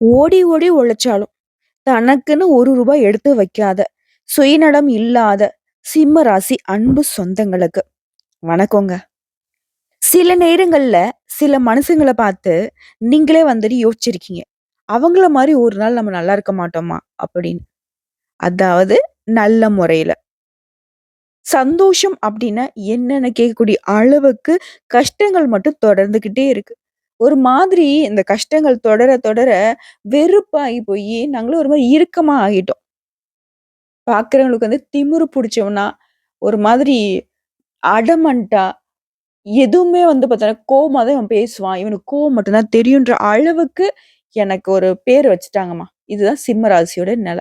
ஓடி ஓடி உழைச்சாலும், தனக்குன்னு ஒரு ரூபாய் எடுத்து வைக்காத, சுயநலம் இல்லாத சிம்ம ராசி அன்பு சொந்தங்களுக்கு வணக்கங்க. சில நேரங்கள்ல சில மனுஷங்களை பார்த்து நீங்களே வந்துட்டு யோசிச்சிருக்கீங்க. அவங்கள மாதிரி ஒரு நாள் நம்ம நல்லா இருக்க மாட்டோமா? அப்படின்னு. அதாவது நல்ல முறையில. சந்தோஷம் அப்படின்னா என்னன்னு கேட்கக்கூடிய அளவுக்கு கஷ்டங்கள் மட்டும் தொடர்ந்துகிட்டே இருக்கு. ஒரு மாதிரி இந்த கஷ்டங்கள் தொடர தொடர வெறுப்பாகி போய் நாங்களும் ஒரு மாதிரி இறுக்கமா ஆகிட்டோம். பார்க்குறவங்களுக்கு வந்து திமிரு பிடிச்சோம்னா ஒரு மாதிரி அடமன்ட்டா, எதுவுமே வந்து பார்த்தோன்னா கோவமாக தான் இவன் பேசுவான். இவனுக்கு கோவம் மட்டும்தான் தெரியுன்ற அளவுக்கு எனக்கு ஒரு பேர் வச்சுட்டாங்கம்மா. இதுதான் சிம்ம ராசியோட நெல.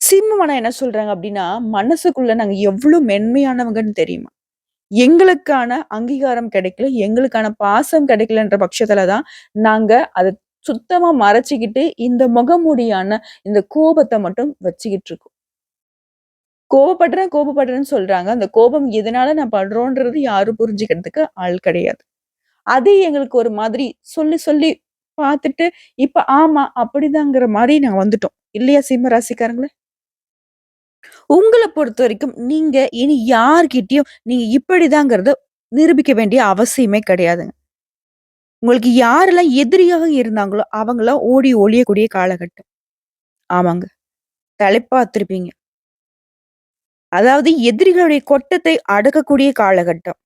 சிம்மம் ஆனா என்ன சொல்றாங்க அப்படின்னா, மனசுக்குள்ள நாங்க எவ்வளோ மென்மையானவங்கன்னு தெரியுமா? எங்களுக்கான அங்கீகாரம் கிடைக்கல, எங்களுக்கான பாசம் கிடைக்கலன்ற பட்சத்துல தான், நாங்க அதை சுத்தமா மறைச்சிக்கிட்டு இந்த முகமூடியான இந்த கோபத்தை மட்டும் வச்சுக்கிட்டு இருக்கோம். கோபப்படுறேன் கோபப்படுறேன்னு சொல்றாங்க. அந்த கோபம் எதனால நான் படுறோன்றது யாரும் புரிஞ்சுக்கிறதுக்கு ஆள் கிடையாது. அது எங்களுக்கு ஒரு மாதிரி சொல்லி சொல்லி பார்த்துட்டு, இப்ப ஆமா அப்படிதாங்கிற மாதிரி நான் வந்துட்டோம். இல்லையா சிம்ம ராசிக்காரங்களே? உங்கள பொறுத்தவரைக்கும் நீங்க இனி யார்கிட்டயும் நீங்க இப்படிதாங்கிறத நிரூபிக்க வேண்டிய அவசியமே கிடையாதுங்க. உங்களுக்கு யாரெல்லாம் எதிரியாக இருந்தாங்களோ, அவங்கலாம் ஓடி ஒழியக்கூடிய காலகட்டம். ஆமாங்க. தலைப்பாத்திருப்பீங்க. அதாவது எதிரிகளுடைய கொட்டத்தை அடக்கக்கூடிய காலகட்டம்.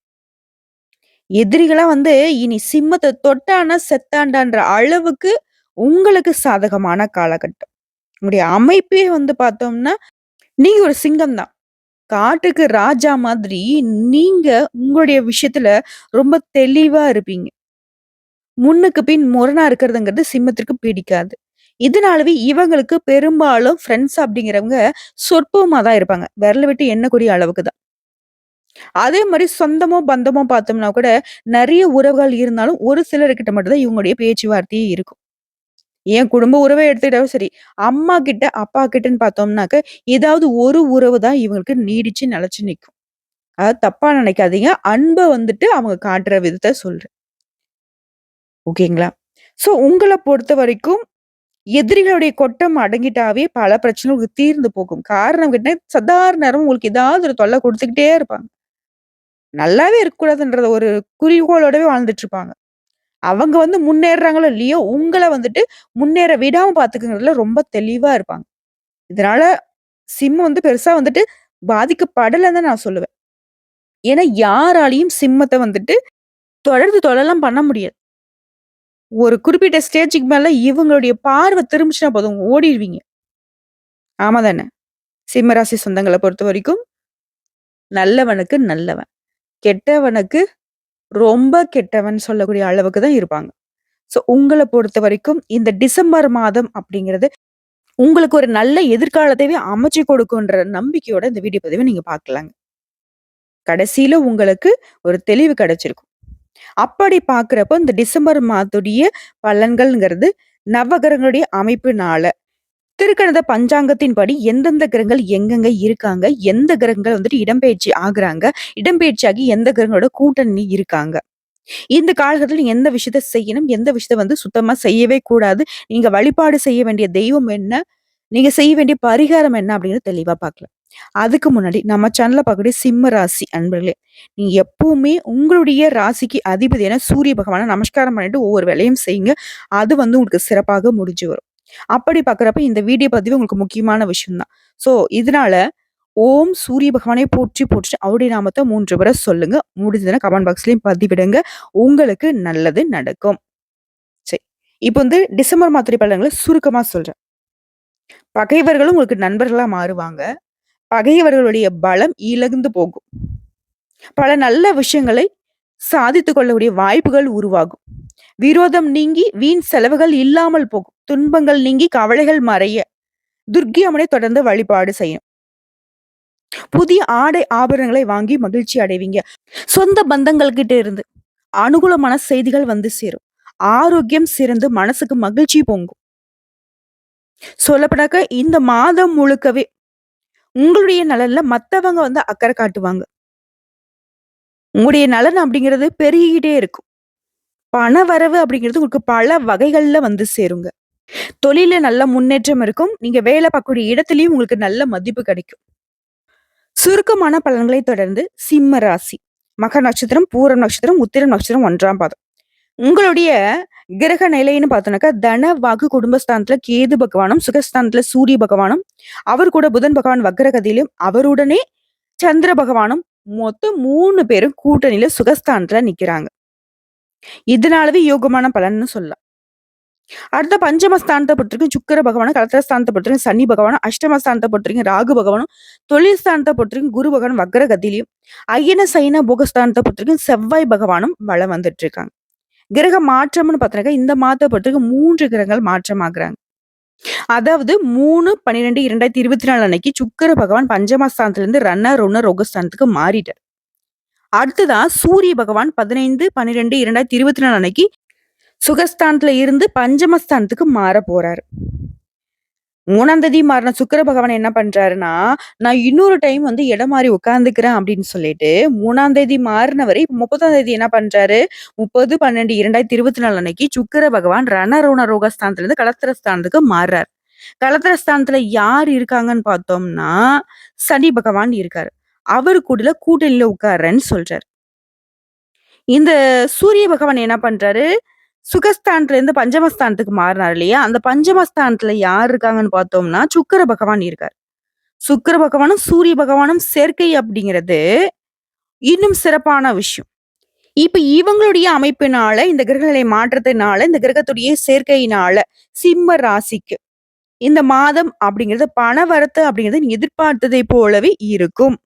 எதிரிகளா வந்து இனி சிம்மத்த தொட்டான்னா செத்தான்டான்ற அளவுக்கு உங்களுக்கு சாதகமான காலகட்டம். உங்களுடைய அமைப்பே வந்து பார்த்தோம்னா, நீங்க ஒரு சிங்கம் தான். காட்டுக்கு ராஜா மாதிரி நீங்க உங்களுடைய விஷயத்துல ரொம்ப தெளிவா இருப்பீங்க. முன்னுக்கு பின் முரணா இருக்கிறதுங்கிறது சிம்மத்திற்கு பிடிக்காது. இதனாலவே இவங்களுக்கு பெரும்பாலும் ஃப்ரெண்ட்ஸ் அப்படிங்கிறவங்க சொற்பமா தான் இருப்பாங்க. விரல விட்டு எண்ணக்கூடிய அளவுக்கு தான். அதே மாதிரி சொந்தமோ, பந்தமோ பார்த்தோம்னா கூட நிறைய உறவுகள் இருந்தாலும் ஒரு சிலர்கிட்ட மட்டும்தான் இவங்களுடைய பேச்சுவார்த்தையே இருக்கும். என் குடும்ப உறவை எடுத்துக்கிட்டாலும் சரி, அம்மா கிட்ட, அப்பா கிட்டன்னு பார்த்தோம்னாக்க, ஏதாவது ஒரு உறவு தான் இவங்களுக்கு நீடிச்சு நிலைச்சு நிற்கும் அதாவது தப்பா நினைக்காதீங்க. அன்பை வந்துட்டு அவங்க காட்டுற விதத்தை சொல்றேன். ஓகேங்களா? ஸோ உங்களை பொறுத்த வரைக்கும் எதிரிகளுடைய கொட்டம் அடங்கிட்டாவே பல பிரச்சனைகளுக்கு தீர்ந்து போகும். காரணம் கிட்ட சதார் நேரம் உங்களுக்கு ஏதாவது ஒரு தொல்லை கொடுத்துக்கிட்டே இருப்பாங்க. நல்லாவே இருக்கக்கூடாதுன்றத ஒரு குறிக்கோளோடவே வாழ்ந்துட்டு இருப்பாங்க. அவங்க வந்து முன்னேறுறாங்களோ இல்லையோ, உங்களை வந்துட்டு முன்னேற விடாம பார்த்துக்கிறதுல ரொம்ப தெளிவா இருப்பாங்க. இதனால சிம்மம் வந்து பெருசா வந்துட்டு பாதிக்கப்படலைன்னு தான் நான் சொல்லுவேன். ஏன்னா யாராலையும் சிம்மத்தை வந்துட்டு தொடர்ந்து தொல்லலாம் பண்ண முடியாது. ஒரு குறிப்பிட்ட ஸ்டேஜுக்கு மேல இவங்களுடைய பார்வை திரும்பிச்சுனா போதும் ஓடிடுவீங்க ஆமா தானே? சிம்ம ராசி பொறுத்த வரைக்கும் நல்லவனுக்கு நல்லவன். கெட்டவனுக்கு ரொம்ப கெட்டவன் சொல்லக்கூடிய அளவுக்கு தான் இருப்பாங்க. ஸோ உங்களை பொறுத்த வரைக்கும் இந்த டிசம்பர் மாதம் அப்படிங்கிறது, உங்களுக்கு ஒரு நல்ல எதிர்காலத்தையே அமைச்சு கொடுக்குன்ற நம்பிக்கையோட இந்த வீடியோ பதிவை நீங்க பார்க்கலாங்க. கடைசியில உங்களுக்கு ஒரு தெளிவு கிடைச்சிருக்கும். அப்படி பாக்குறப்போ இந்த டிசம்பர் மாதத்துடைய பலன்கள்ங்கிறது நவகிரகங்களுடைய அமைப்பினால திருக்கணித பஞ்சாங்கத்தின்படி எந்தெந்த கிரகங்கள் எங்கெங்க இருக்காங்க, எந்த கிரகங்கள் வந்துட்டு இடம்பெயர்ச்சி ஆகுறாங்க, இடம்பெயர்ச்சியாகி எந்த கிரகங்களோட கூட்டணி இருக்காங்க. இந்த காலகட்டத்தில எந்த விஷயத்த செய்யணும், எந்த விஷயத்த வந்து சுத்தமா செய்யவே கூடாது. நீங்க வழிபாடு செய்ய வேண்டிய தெய்வம் என்ன? நீங்க செய்ய வேண்டிய பரிகாரம் என்ன? அப்படின்னு தெளிவா பார்க்கலாம். அதுக்கு முன்னாடி நம்ம சேனல்ல பார்க்கக்கூடிய சிம்ம ராசி அன்பர்களே, நீங்க எப்பவுமே உங்களுடைய ராசிக்கு அதிபதியான சூரிய பகவானை நமஸ்காரம் பண்ணிட்டு ஒவ்வொரு வேலையும் செய்யுங்க. அது வந்து உங்களுக்கு சிறப்பாக முடிஞ்சு வரும். அப்படி பார்க்குறப்ப இந்த வீடியோ பதிவு உங்களுக்கு முக்கியமான விஷயம் தான். ஸோ இதனால ஓம் சூரிய பகவானை போற்றி போற்றி அவருடைய நாமத்தை மூன்று முறை சொல்லுங்க. முடிஞ்சதுன்னா கமெண்ட் பாக்ஸ்லயும் பதிவிடுங்க. உங்களுக்கு நல்லது நடக்கும். சரி. இப்போ வந்து டிசம்பர் மாத்திரை பலன்களை சுருக்கமா சொல்றேன். பகைவர்களும் உங்களுக்கு நண்பர்களா மாறுவாங்க. பகைவர்களுடைய பலம் இழந்து போகும். பல நல்ல விஷயங்களை சாதித்து கொள்ளக்கூடிய வாய்ப்புகள் உருவாகும். விரோதம் நீங்கி வீண் செலவுகள் இல்லாமல் போகும். துன்பங்கள் நீங்கி கவலைகள் மறைய துர்க்கை அம்மனை தொடர்ந்து வழிபாடு செய்யும் புதிய ஆடை ஆபரணங்களை வாங்கி மகிழ்ச்சி அடைவீங்க. சொந்த பந்தங்கள் கிட்ட இருந்து அனுகூலமான செய்திகள் வந்து சேரும். ஆரோக்கியம் சிறந்து மனசுக்கு மகிழ்ச்சி பொங்கும். சொல்லப்படாக்க இந்த மாதம் முழுக்கவே உங்களுடைய நலன்ல மத்தவங்க வந்து அக்கறை காட்டுவாங்க. உங்களுடைய நலன் அப்படிங்கிறது பெருகிக்கிட்டே இருக்கும். பணவரவு அப்படிங்கிறது உங்களுக்கு பல வகைகள்ல வந்து சேருங்க. தொழில நல்ல முன்னேற்றம் இருக்கும். நீங்க வேலை பார்க்கக்கூடிய இடத்துலையும் உங்களுக்கு நல்ல மதிப்பு கிடைக்கும். சுருக்கமான பலன்களை தொடர்ந்து சிம்ம ராசி. மக நட்சத்திரம், பூரம் நட்சத்திரம், உத்திரம் நட்சத்திரம் ஒன்றாம் பாதம். உங்களுடைய கிரக நிலைன்னு பார்த்தோம்னாக்கா, தன, வாக்கு, குடும்பஸ்தானத்துல கேது பகவானும், சுகஸ்தானத்துல சூரிய பகவானும், அவர் கூட புதன் பகவான் வக்ரகதியிலும், அவருடனே சந்திர பகவானும் மொத்தம் மூணு பேரும் கூட்டணியில சுகஸ்தானத்துல நிக்கிறாங்க. இதனாலவே யோகமான பலன்னு சொல்லலாம். அடுத்த பஞ்சமஸ்தானத்தை பொறுத்திருக்கும் சுக்கர பகவானும், கலத்திரஸ்தானத்த பொறுத்தவரைக்கும் சனி பகவானும், அஷ்டமஸ்தானத்தை பொறுத்தவரைக்கும் ராகு பகவானும், தொழில் ஸ்தானத்தை பொறுத்தவரைக்கும் குரு பகவான் வக்கர கதிலையும் ஐயன சைன போகஸ்தானத்தை பொறுத்தவரைக்கும் செவ்வாய் பகவானும் வளம் வந்துட்டு இருக்காங்க. கிரக மாற்றம்னு பார்த்தோம்னாக்கா, இந்த மாதத்தை பொறுத்தவரைக்கும் 3 கிரகங்கள் மாற்றமாகறாங்க அதாவது 3/12/2024 அன்னைக்கு சுக்கர பகவான் பஞ்சமஸ்தானத்திலிருந்து ரன்னர் ருண, ரோகஸ்தானத்துக்கு மாறிட்டார். அடுத்ததா சூரிய பகவான் 15/12/2024 அன்னைக்கு சுகஸ்தானத்துல இருந்து பஞ்சமஸ்தானத்துக்கு மாறப் போறாரு. 3ஆம் தேதி மாறுன சுக்கிர பகவான் என்ன பண்றாருன்னா, நான் இன்னொரு டைம் வந்து இடம் மாறி உட்கார்ந்துக்கிறேன் அப்படின்னு சொல்லிட்டு 3ஆம் தேதி மாறுனவரை 30ஆம் தேதி என்ன பண்றாரு, 30/12/2024 அன்னைக்கு சுக்கிர பகவான் ரண, ரோகஸ்தானத்துல இருந்து கலத்திரஸ்தானத்துக்கு மாறுறார். கலத்திரஸ்தானத்துல யார் இருக்காங்கன்னு பார்த்தோம்னா, சனி பகவான் இருக்காரு. அவர் கூட கூட்டணியில உட்கார்றேன்னு சொல்றாரு. இந்த சூரிய பகவான் என்ன பண்றாரு, சுகஸ்தானத்துல இருந்து பஞ்சமஸ்தானத்துக்கு மாறினார் இல்லையா? அந்த பஞ்சமஸ்தானத்துல யார் இருக்காங்கன்னு பார்த்தோம்னா, சுக்கிர பகவான் இருக்கார் சுக்கிர பகவானும், சூரிய பகவானும் சேர்க்கை அப்படிங்கிறது இன்னும் சிறப்பான விஷயம். இப்ப இவங்களுடைய அமைப்பினால, இந்த கிரகநிலை மாற்றத்தினால, இந்த கிரகத்துடைய சேர்க்கையினால சிம்ம ராசிக்கு இந்த மாதம் அப்படிங்கிறது பணவரத்து அப்படிங்கிறது எதிர்பார்த்ததை போலவே இருக்கும்.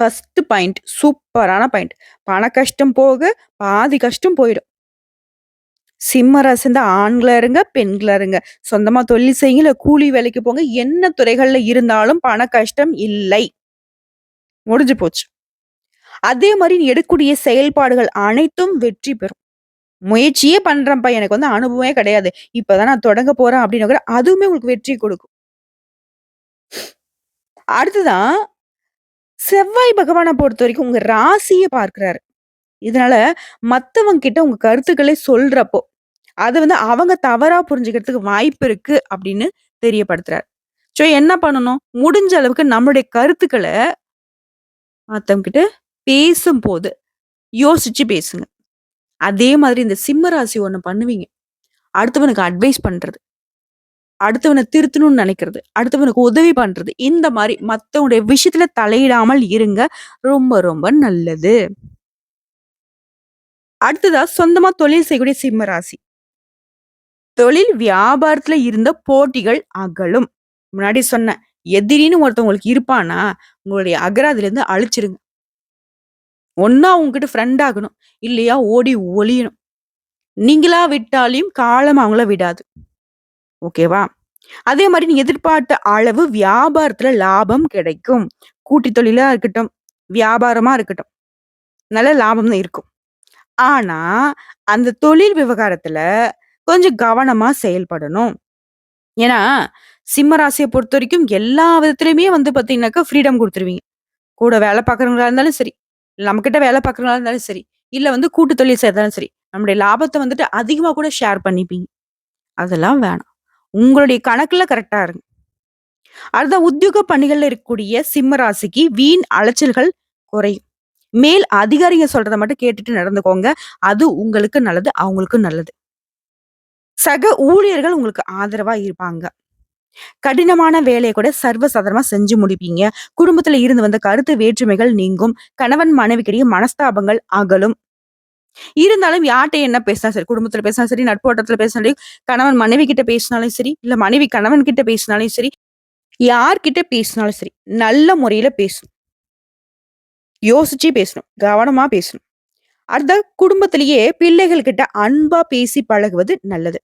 ஃபர்ஸ்ட் பாயிண்ட் சூப்பரான பாயிண்ட். பண கஷ்டம் போக பாதி கஷ்டம் போயிடும். சிம்ம ராசி இந்த ஆண்களா இருங்க, பெண்களா இருங்க. சொந்தமா தொழில் செய்யுங்க, இல்ல கூலி வேலைக்கு போங்க. என்ன துறைகள்ல இருந்தாலும் பண கஷ்டம் இல்லை. முடிஞ்சு போச்சு. அதே மாதிரி நீ எடுக்கக்கூடிய செயல்பாடுகள் அனைத்தும் வெற்றி பெறும். முயற்சியே பண்றேன்ப்பா, எனக்கு வந்து அனுபவமே கிடையாது. இப்பதான் நான் தொடங்க போறேன் அப்படின்னு கூட அதுவுமே உங்களுக்கு வெற்றி கொடுக்கும். அடுத்துதான் செவ்வாய் பகவானை பொறுத்த வரைக்கும் உங்க ராசியை பார்க்கிறாரு. இதனால மத்தவங்க கிட்ட உங்க கருத்துக்களை சொல்றப்போ, அது வந்து அவங்க தவறா புரிஞ்சுக்கிறதுக்கு வாய்ப்பு இருக்கு அப்படின்னு தெரியப்படுத்துறாரு. ஸோ என்ன பண்ணணும்? முடிஞ்ச அளவுக்கு நம்மளுடைய கருத்துக்களை மற்றவங்கிட்ட கிட்ட பேசும்போது யோசிச்சு பேசுங்க. அதே மாதிரி இந்த சிம்ம ராசி ஒன்று பண்ணுவீங்க. அடுத்தவனுக்கு அட்வைஸ் பண்றது. அடுத்தவனை திருத்தணும்னு நினைக்கிறது. அடுத்தவனுக்கு உதவி பண்றது. இந்த மாதிரி மற்றவனுடைய விஷயத்துல தலையிடாமல் இருங்க. ரொம்ப ரொம்ப நல்லது. அடுத்ததா சொந்தமா தொழில் செய்யக்கூடிய சிம்ம ராசி. தொழில் வியாபாரத்துல இருந்த போட்டிகள் அகலும். முன்னாடி சொன்னேன். எதிரின்னு ஒருத்தவங்களுக்கு இருப்பான்னா, உங்களுடைய இருந்து அழிச்சிருங்க. ஒன்னா உங்ககிட்ட ஃப்ரெண்ட் ஆகணும். இல்லையா ஓடி ஒளியணும். நீங்களா விட்டாலையும் காலம் அவங்கள விடாது. ஓகேவா? அதே மாதிரி நீங்க எதிர்பார்த்த அளவு வியாபாரத்துல லாபம் கிடைக்கும். கூட்டி தொழிலா இருக்கட்டும், வியாபாரமா இருக்கட்டும். நல்ல லாபம் தான் இருக்கும். ஆனா, அந்த தொழில் விவகாரத்துல கொஞ்சம் கவனமா செயல்படணும். ஏன்னா, சிம்ம பொறுத்த வரைக்கும் எல்லா விதத்துலயுமே வந்து பாத்தீங்கன்னாக்கா ஃப்ரீடம் கொடுத்துருவீங்க கூட வேலை பார்க்குறவங்களா இருந்தாலும் சரி, நம்மகிட்ட வேலை பார்க்குறவங்களா இருந்தாலும் சரி, இல்ல வந்து கூட்டு தொழில் செய்யறதாலும் சரி, நம்முடைய லாபத்தை வந்துட்டு அதிகமா கூட ஷேர் பண்ணிப்பீங்க. அதெல்லாம் வேணாம். உங்களுடைய கணக்குல கரெக்டா இருங்க. அடுத்த உத்தியோக பணிகள்ல இருக்கக்கூடிய சிம்ம ராசிக்கு வீண் அலைச்சல்கள் குறையும். மேல் அதிகாரிங்க சொல்றதை மட்டும் கேட்டுட்டு நடந்துக்கோங்க. அது உங்களுக்கு நல்லது, அவங்களுக்கும் நல்லது. சக ஊழியர்கள் உங்களுக்கு ஆதரவா இருப்பாங்க. கடினமான வேலையை கூட சர்வசாதாரணமா செஞ்சு முடிப்பீங்க. குடும்பத்துல இருந்து வந்த கருத்து வேற்றுமைகள் நீங்கும். கணவன் மனைவிக்கிடையே மனஸ்தாபங்கள் அகலும். இருந்தாலும் யார்கிட்ட என்ன பேசினா சரி, குடும்பத்துல பேசினா சரி, நட்போட்டத்துல பேசினாலும் சரி, கணவன் மனைவி கிட்ட பேசினாலும் சரி, இல்ல மனைவி கணவன் கிட்ட பேசினாலும் சரி, யார்கிட்ட பேசினாலும் சரி, நல்ல முறையில பேசணும். யோசிச்சு பேசணும். கவனமா பேசணும். அடுத்த குடும்பத்திலேயே பிள்ளைகள் கிட்ட அன்பா பேசி பழகுவது நல்லது.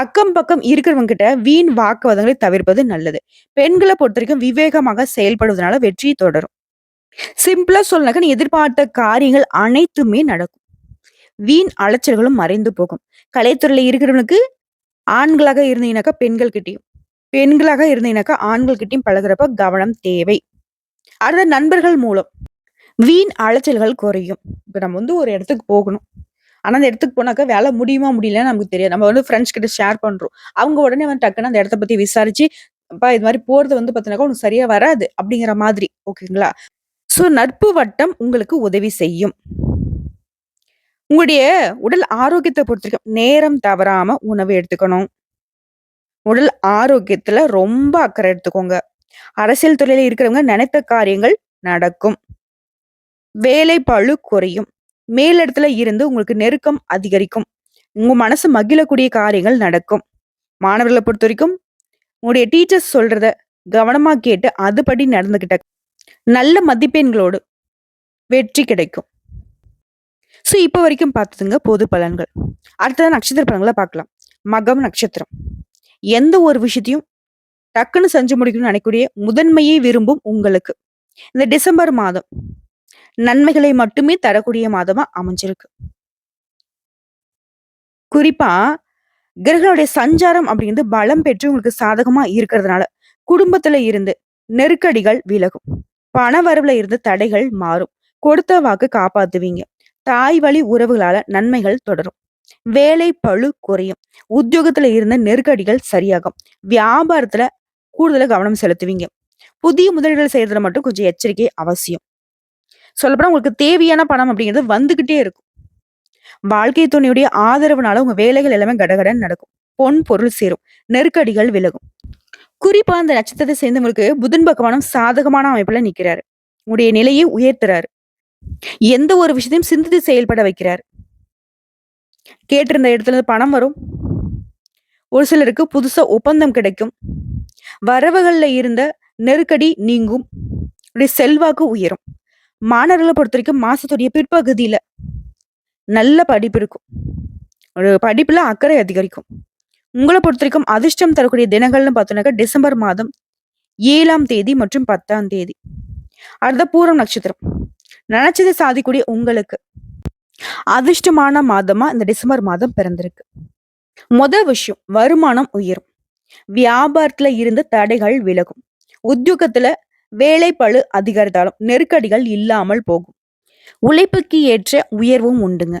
அக்கம் பக்கம் இருக்கிறவங்க கிட்ட வீண் வாக்குவாதங்களை தவிர்ப்பது நல்லது. பெண்களை பொறுத்த வரைக்கும் விவேகமாக செயல்படுவதனால வெற்றி தொடரும். சிம்பிளா சொல்லனாக்கா, நீ எதிர்பார்த்த காரியங்கள் அனைத்துமே நடக்கும். வீண் அலைச்சல்களும் மறைந்து போகும். கலைத்துறையில இருக்கிறவனுக்கு ஆண்களாக இருந்தீங்கனாக்கா பெண்கள் கிட்டையும் பெண்களாக இருந்தீங்கனாக்கா ஆண்கள் கிட்டையும் பழகிறப்ப கவனம் தேவை. அடுத்த நண்பர்கள் மூலம் வீண் அலைச்சல்கள் குறையும். இப்ப நம்ம வந்து ஒரு இடத்துக்கு போகணும். ஆனால் அந்த இடத்துக்கு போனாக்கா வேலை முடியுமா முடியலன்னு நமக்கு தெரியாது. நம்ம வந்து ஃப்ரெண்ட்ஸ் கிட்ட ஷேர் பண்ணுறோம் அவங்க உடனே வந்து டக்குன்னு அந்த இடத்த பற்றி விசாரிச்சு, "அப்பா இது மாதிரி போகிறது வந்து பார்த்தீங்கன்னாக்கா உனக்கு சரியாக வராது." அப்படிங்கிற மாதிரி. ஓகேங்களா? ஸோ நட்பு வட்டம் உங்களுக்கு உதவி செய்யும். உங்களுடைய உடல் ஆரோக்கியத்தை பொறுத்த வரைக்கும் நேரம் தவறாம உணவு எடுத்துக்கணும். உடல் ஆரோக்கியத்துல ரொம்ப அக்கறை எடுத்துக்கோங்க. அரசியல் துறையில இருக்கிறவங்க நினைத்த காரியங்கள் நடக்கும். வேலை பளு குறையும். மேலிடத்துல இருந்து உங்களுக்கு நெருக்கம் அதிகரிக்கும். உங்க மனசு மகிழக்கூடிய காரியங்கள் நடக்கும். மாணவர்களை பொறுத்த வரைக்கும் உங்களுடைய டீச்சர்ஸ் சொல்றத கவனமா கேட்டு அதுபடி நடந்துகிட்ட நல்ல மதிப்பெண்களோடு வெற்றி கிடைக்கும். ஸோ இப்போ வரைக்கும் பார்த்ததுங்க பொது பலன்கள். அடுத்தது நட்சத்திர பலன்களை பார்க்கலாம். மகம் நட்சத்திரம். எந்த ஒரு விஷயத்தையும் டக்குன்னு செஞ்சு முடிக்கணும்னு நினைக்கக்கூடிய முதன்மையை விரும்பும் உங்களுக்கு, இந்த டிசம்பர் மாதம் நன்மைகளை மட்டுமே தரக்கூடிய மாதமா அமைஞ்சிருக்கு. குறிப்பா கிரகங்களுடைய சஞ்சாரம் அப்படிங்கிறது பலம் பெற்று உங்களுக்கு சாதகமா இருக்கிறதுனால, குடும்பத்துல இருந்து நெருக்கடிகள் விலகும். பண வரவுல இருந்து தடைகள் மாறும். கொடுத்த வாக்கு காப்பாத்துவீங்க. தாய் வழி உறவுகளால நன்மைகள் தொடரும். வேலை பளு குறையும். உத்தியோகத்துல இருந்த நெருக்கடிகள் சரியாகும். வியாபாரத்துல கூடுதல கவனம் செலுத்துவீங்க. புதிய முதலீடுகள் செய்யறதுல மட்டும் கொஞ்சம் எச்சரிக்கை அவசியம். சொல்லப்போனா உங்களுக்கு தேவையான பணம் அப்படிங்கிறது வந்துகிட்டே இருக்கும். வாழ்க்கை துணையுடைய ஆதரவுனால உங்க வேலைகள் எல்லாமே கடகடன் நடக்கும். பொன் பொருள் சேரும். நெருக்கடிகள் விலகும். குறிப்பா அந்த நட்சத்திரத்தை சேர்ந்தவங்களுக்கு புதன் பகவானும் சாதகமான அமைப்புல நிக்கிறாரு. உங்களுடைய நிலையை உயர்த்துறாரு. எந்த ஒரு விஷயத்தையும் சிந்தித்து செயல்பட வைக்கிறாரு. கேட்டிருந்த இடத்துல பணம் வரும். ஒரு சிலருக்கு புதுசா ஒப்பந்தம் கிடைக்கும். வரவுகள்ல இருந்த நெருக்கடி நீங்கும். செல்வாக்கு உயரும். மாணவர்களை பொறுத்த வரைக்கும் மாசத்துடைய பிற்பகுதியில நல்ல படிப்பு இருக்கும். ஒரு படிப்புல அக்கறை அதிகரிக்கும். உங்கள பொறுத்தவரைக்கும் அதிர்ஷ்டம் தரக்கூடிய தினங்கள்னு பார்த்தோம்னாக்கா டிசம்பர் மாதம் ஏழாம் தேதி மற்றும் 10ஆம் தேதி. அடுத்த பூரம் நட்சத்திரம். நினைச்சதை சாதிக்கக்கூடிய உங்களுக்கு அதிர்ஷ்டமான மாதமா இந்த டிசம்பர் மாதம் பிறந்திருக்கு. முதல் விஷயம் வருமானம் உயரும். வியாபாரத்துல இருந்த தடைகள் விலகும். உத்தியோகத்துல வேலை பளு அதிகரித்தாலும் நெருக்கடிகள் இல்லாமல் போகும். உழைப்புக்கு ஏற்ற உயர்வும் உண்டுங்க.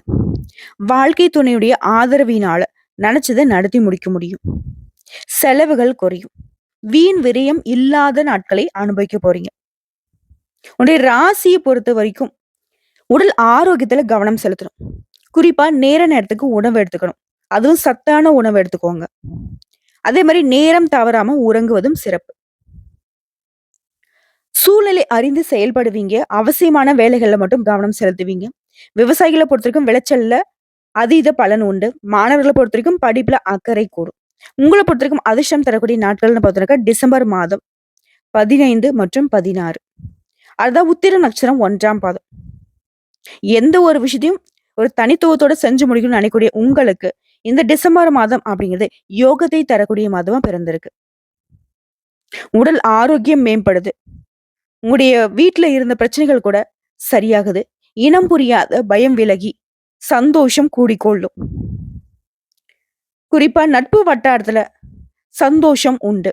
வாழ்க்கை துணையுடைய ஆதரவினால நினைச்சதை நடத்தி முடிக்க முடியும். செலவுகள் குறையும். வீண் விரயம் இல்லாத நாட்களை அனுபவிக்க போறீங்க. உடைய ராசியை பொறுத்த வரைக்கும் உடல் ஆரோக்கியத்துல கவனம் செலுத்தணும். குறிப்பா நேர நேரத்துக்கு உணவு எடுத்துக்கணும். அதுவும் சத்தான உணவு எடுத்துக்கோங்க. அதே மாதிரி நேரம் தவறாம உறங்குவதும் சிறப்பு. சூழ்நிலை அறிந்து செயல்படுவீங்க. அவசியமான வேலைகள்ல மட்டும் கவனம் செலுத்துவீங்க. விவசாயிகளை பொறுத்தவரைக்கும் விளைச்சல்ல அதீத பலன் உண்டு. மாணவர்களை பொறுத்தவரைக்கும் படிப்புல அக்கறை கூடும். உங்களை பொறுத்தவரைக்கும் அதிர்ஷ்டம் தரக்கூடிய நாட்கள்னு பார்த்தோம்னாக்கா டிசம்பர் மாதம் 15 மற்றும் 16. அதுதான் உத்திர நட்சத்திரம் ஒன்றாம் பாதம். எந்த ஒரு விஷயத்தையும் ஒரு தனித்துவத்தோட செஞ்சு முடிக்கணும்னு நினைக்கக்கூடிய உங்களுக்கு, இந்த டிசம்பர் மாதம் அப்படிங்கிறது யோகத்தை தரக்கூடிய மாதமா பிறந்திருக்கு. உடல் ஆரோக்கியம் மேம்படுது. உங்களுடைய வீட்டில் இருந்த பிரச்சனைகள் கூட சரியாகுது. இனம் புரியாத பயம் விலகி, சந்தோஷம் கூடிக்கொள்ளும். குறிப்பா நட்பு வட்டாரத்துல சந்தோஷம் உண்டு.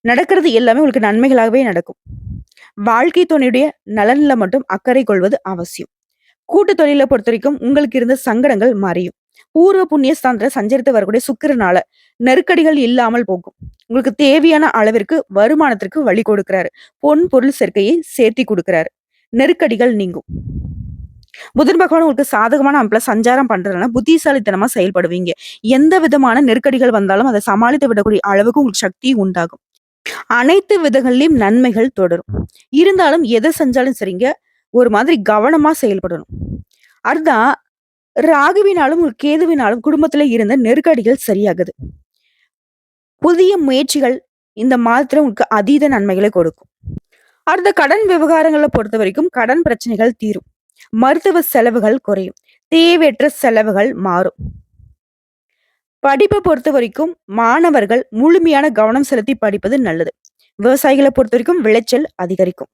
நடக்கிறது எல்லாமே உங்களுக்கு நன்மைகளாகவே நடக்கும். வாழ்க்கை துணையுடைய நலனில் மட்டும் அக்கறை கொள்வது அவசியம். கூட்டு தொழில பொறுத்தவரைக்கும் உங்களுக்கு இருந்த சங்கடங்கள் மறையும். பூர்வ புண்ணியஸ்தானத்துல சஞ்சரித்து வரக்கூடிய சுக்கிரனால நெருக்கடிகள் இல்லாமல் போகும். உங்களுக்கு தேவையான அளவிற்கு வருமானத்திற்கு வழி கொடுக்கிறாரு. பொன் பொருள் சேர்க்கையை சேர்த்தி கொடுக்கிறாரு நெருக்கடிகள் நீங்கும். புதன் பகவான் உங்களுக்கு சாதகமான அமைப்புல சஞ்சாரம் பண்றதுனால புத்திசாலித்தனமா செயல்படுவீங்க. எந்த விதமான நெருக்கடிகள் வந்தாலும் அதை சமாளித்து விடக்கூடிய அளவுக்கு உங்களுக்கு சக்தி உண்டாகும். அனைத்து விதங்களிலும் நன்மைகள் தொடரும். இருந்தாலும் எதை செஞ்சாலும் சரிங்க, ஒரு மாதிரி கவனமா செயல்படணும். அடுத்தா ராகுவினாலும், கேதுவினாலும் குடும்பத்துல இருந்த நெருக்கடிகள் சரியாகுது. புதிய முயற்சிகள் இந்த மாதத்துல உங்களுக்கு அதீத நன்மைகளை கொடுக்கும். அடுத்த கடன் விவகாரங்களை பொறுத்த வரைக்கும் கடன் பிரச்சனைகள் தீரும். மருத்துவ செலவுகள் குறையும். தேவையற்ற செலவுகள் மாறும். படிப்பை பொறுத்த வரைக்கும் மாணவர்கள் முழுமையான கவனம் செலுத்தி படிப்பது நல்லது. விவசாயிகளை பொறுத்த வரைக்கும் விளைச்சல் அதிகரிக்கும்.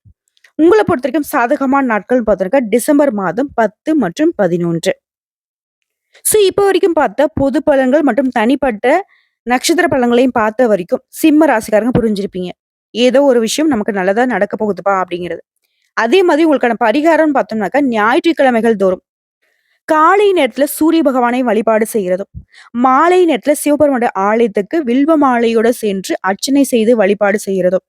உங்களை பொறுத்த வரைக்கும் சாதகமான நாட்கள் பார்த்திருக்க டிசம்பர் மாதம் 10 மற்றும் 11. ஸோ இப்போ வரைக்கும் பார்த்தா பொது பலன்கள் மற்றும் தனிப்பட்ட நட்சத்திர பலன்களையும் பார்த்த வரைக்கும் சிம்ம ராசிக்காரங்க புரிஞ்சிருப்பீங்க. ஏதோ ஒரு விஷயம் நமக்கு நல்லதா நடக்க போகுதுப்பா அப்படிங்கிறது. அதே மாதிரி உங்களுக்கான பரிகாரம்னு பார்த்தோம்னாக்கா ஞாயிற்றுக்கிழமைகள் தோறும் காலை நேரத்துல சூரிய பகவானை வழிபாடு செய்யறதும் மாலை நேரத்துல சிவபெருமானுடைய ஆலயத்துக்கு வில்வ மாலையோட சென்று அர்ச்சனை செய்து வழிபாடு செய்யறதும்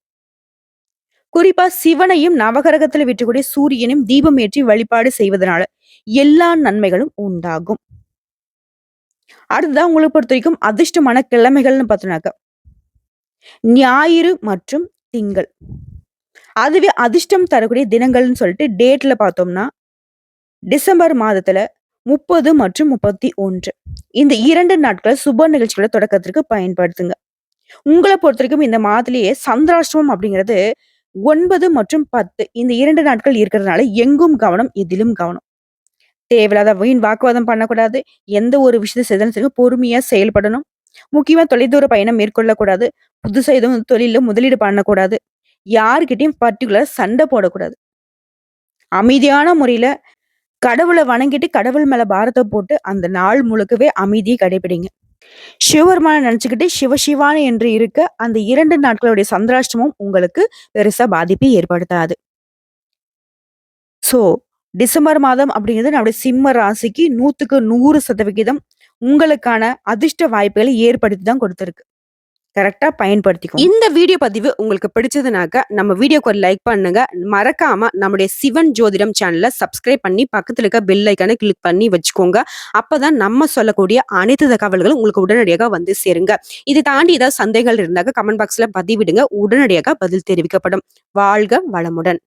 குறிப்பா சிவனையும் நவகரகத்துல விட்டுக்கூடிய சூரியனையும் தீபம் ஏற்றி வழிபாடு செய்வதனால எல்லா நன்மைகளும் உண்டாகும் அடுத்ததான் உங்களை பொறுத்த வரைக்கும் அதிர்ஷ்டமான கிழமைகள்னு பார்த்தோம்னாக்க ஞாயிறு மற்றும் திங்கள். அதுவே அதிர்ஷ்டம் தரக்கூடிய தினங்கள்னு சொல்லிட்டு டேட்ல பார்த்தோம்னா டிசம்பர் மாதத்துல முப்பது மற்றும் முப்பத்தி ஒன்று. இந்த இரண்டு நாட்கள் சுப நிகழ்ச்சிகளை தொடக்கத்திற்கு பயன்படுத்துங்க. உங்களை பொறுத்த வரைக்கும் இந்த மாதத்திலேயே சந்திராஷ்டமம் அப்படிங்கிறது ஒன்பது மற்றும் பத்து. இந்த இரண்டு நாட்கள் இருக்கிறதுனால எங்கும் கவனம் எதிலும் கவனம். தேவையில்லாத வீண் வாக்குவாதம் பண்ணக்கூடாது. எந்த ஒரு விஷயத்தை செய்தாலும் பொறுமையா செயல்படணும். முக்கியமா தொலைதூர பயணம் மேற்கொள்ளக்கூடாது. புதுசாக எதுவும் தொழில முதலீடு பண்ணக்கூடாது. யாருக்கிட்டையும் பர்டிகுலர் சண்டை போடக்கூடாது. அமைதியான முறையில கடவுளை வணங்கிட்டு கடவுள் மேல பாரத்தை போட்டு அந்த நாள் முழுக்கவே அமைதியை கடைபிடிங்க. சிவபெருமான நினைச்சுக்கிட்டு சிவசிவான என்று இருக்க அந்த இரண்டு நாட்களுடைய சந்திராஷ்டமும் உங்களுக்கு பெருசா பாதிப்பை ஏற்படுத்தாது. ஸோ டிசம்பர் மாதம் அப்படிங்கிறது நம்முடைய சிம்ம ராசிக்கு நூற்றுக்கு நூறு சதவிகிதம் உங்களுக்கான அதிர்ஷ்ட வாய்ப்புகளை ஏற்படுத்தி தான் கொடுத்துருக்கு. கரெக்டா பயன்படுத்திக்கும் இந்த வீடியோ பதிவு உங்களுக்கு பிடிச்சதுனாக்க நம்ம வீடியோக்கு ஒரு லைக் பண்ணுங்க. மறக்காம நம்முடைய சிவன் ஜோதிடம் சேனலை சப்ஸ்கிரைப் பண்ணி பக்கத்துல இருக்க பெல் ஐக்கானை கிளிக் பண்ணி வச்சுக்கோங்க. அப்பதான் நம்ம சொல்லக்கூடிய அனைத்து தகவல்களும் உங்களுக்கு உடனடியாக வந்து சேருங்க. இது தாண்டி ஏதாவது சந்தேகங்கள் இருந்தாக்க கமெண்ட் பாக்ஸ்ல பதிவிடுங்க. உடனடியாக பதில் தெரிவிக்கப்படும். வாழ்க வளமுடன்.